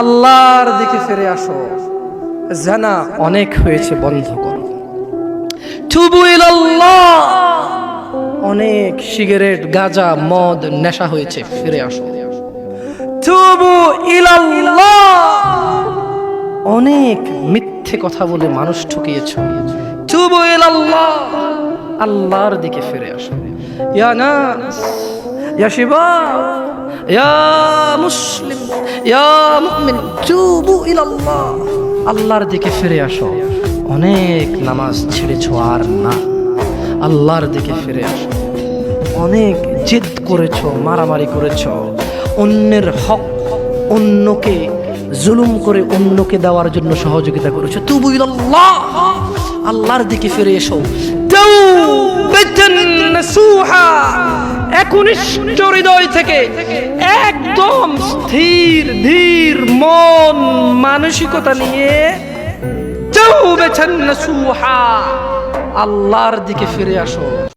আল্লাহর দিকে ফিরে আসো। জানা অনেক হয়েছে বন্ধ করো। অনেক সিগারেট, গাঁজা, মদ, নেশা হয়েছে, ফিরে আসো। অনেক মিথ্যে কথা বলে মানুষ ঠকিয়েছ। আল্লাহর দিকে ফিরে আসো। ইয়া নাস, ইয়া শিবাব ইয়া মুসলিম ইলাল্লাহ। আল্লাহর দিকে ফিরে আসো। অনেক নামাজ ছেড়েছো আর না। আল্লাহর দিকে ফিরে আসো। অনেক জিদ করেছ, মারামারি করেছ। অন্যের হক অন্যকে জুলুম করে অন্যকে দেওয়ার জন্য সহযোগিতা করেছ। তুবু ইলাল্লাহ। আল্লাহর দিকে ফিরে এসো। একনিষ্ঠ হৃদয় থেকে একদম স্থির ধীর মন মানসিকতা নিয়ে তাওবাতান সুহা। আল্লাহর দিকে ফিরে আসো।